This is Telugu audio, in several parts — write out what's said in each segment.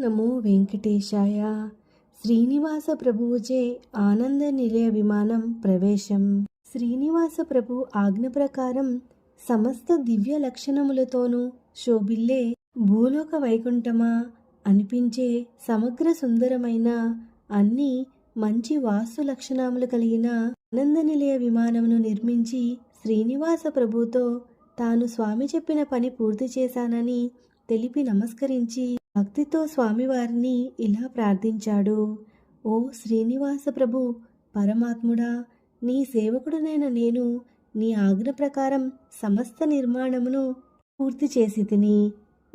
నమో వెంకటేశాయ. శ్రీనివాస ప్రభువుచే ఆనంద నిలయ విమానం ప్రవేశం. శ్రీనివాస ప్రభు ఆజ్ఞ ప్రకారం సమస్త దివ్య లక్షణములతోనూ శోభిల్లే భూలోక వైకుంఠమా అనిపించే సమగ్ర సుందరమైన అన్ని మంచి వాస్తు లక్షణములు కలిగిన ఆనంద నిలయ విమానమును నిర్మించి శ్రీనివాస ప్రభుతో తాను స్వామి చెప్పిన పని పూర్తి చేశానని తెలిపి నమస్కరించి భక్తితో స్వామివారిని ఇలా ప్రార్థించాడు. ఓ శ్రీనివాస ప్రభు పరమాత్ముడా నీ సేవకుడనైన నేను నీ ఆజ్ఞ ప్రకారం సమస్త నిర్మాణమును పూర్తి చేసి తిని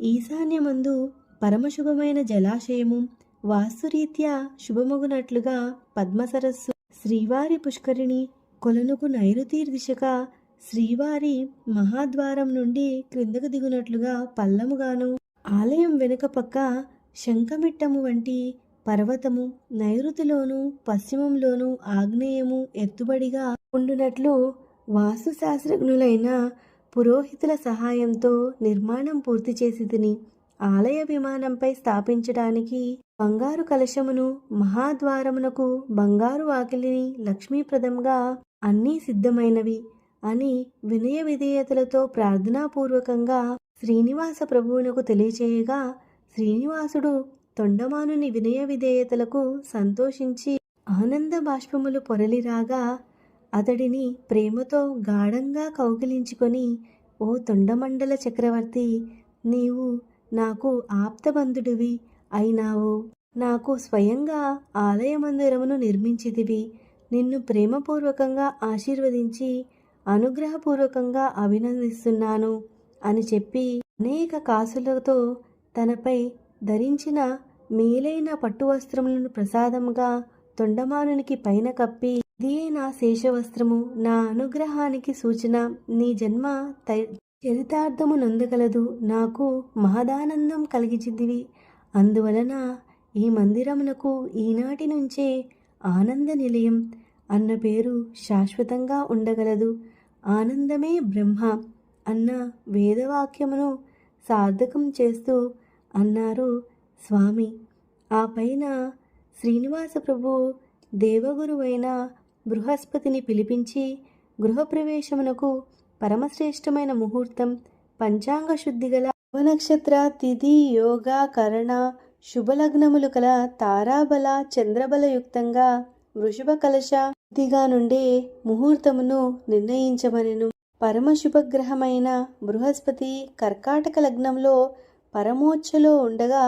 ఈశాన్యమందు పరమశుభమైన జలాశయము వాస్తురీత్యా శుభమగునట్లుగా పద్మసరస్సు శ్రీవారి పుష్కరిణి కొలనుకు నైరుతి దిశగా శ్రీవారి మహాద్వారం నుండి క్రిందకు దిగునట్లుగా పల్లముగాను ఆలయం వెనుక పక్క శంఖమిట్టము వంటి పర్వతము నైరుతిలోను పశ్చిమంలోను ఆగ్నేయము ఎత్తుబడిగా ఉండునట్లు వాస్తుశాస్త్రజ్ఞులైన పురోహితుల సహాయంతో నిర్మాణం పూర్తి చేసి తిని ఆలయ విమానంపై స్థాపించడానికి బంగారు కలశమును మహాద్వారమునకు బంగారు వాకిలిని లక్ష్మీప్రదంగా అన్నీ సిద్ధమైనవి అని వినయ విధేయతలతో ప్రార్థనాపూర్వకంగా శ్రీనివాస ప్రభువునకు తెలియచేయగా శ్రీనివాసుడు తొండమానుని వినయ విధేయతలకు సంతోషించి ఆనంద బాష్పములు పొరలిరాగా అతడిని ప్రేమతో గాఢంగా కౌగిలించుకొని ఓ తొండమండల చక్రవర్తి నీవు నాకు ఆప్తబంధుడివి అయినావు. నాకు స్వయంగా ఆలయ మందిరమును నిర్మించిదివి నిన్ను ప్రేమపూర్వకంగా ఆశీర్వదించి అనుగ్రహపూర్వకంగా అభినందిస్తున్నాను. అని చెప్పి అనేక కాసులతో తనపై ధరించిన మేలైన పట్టువస్త్రములను ప్రసాదముగా తొండమానునికి పైన కప్పి ఇదే నా శేషవస్త్రము నా అనుగ్రహానికి సూచన. నీ జన్మ చరితార్థము నొందగలదు. నాకు మహదానందం కలిగించిందివి అందువలన ఈ మందిరమునకు ఈనాటి నుంచే ఆనంద నిలయం. అన్న పేరు శాశ్వతంగా ఉండగలదు. ఆనందమే బ్రహ్మ. అన్న వేదవాక్యమును సార్థకం చేస్తూ అన్నారు స్వామి ఆ పైన శ్రీనివాస ప్రభు దేవగురువైన బృహస్పతిని పిలిపించి గృహప్రవేశమునకు పరమశ్రేష్టమైన ముహూర్తం పంచాంగ శుద్ధి గల నక్షత్ర తిథి యోగ కరణ శుభలగ్నములు కల తారాబల చంద్రబలయుక్తంగా వృషభ కలశ తిగా నుండే ముహూర్తమును నిర్ణయించమనెను పరమశుభగ్రహమైన బృహస్పతి కర్కాటక లగ్నంలో పరమోచ్చలో ఉండగా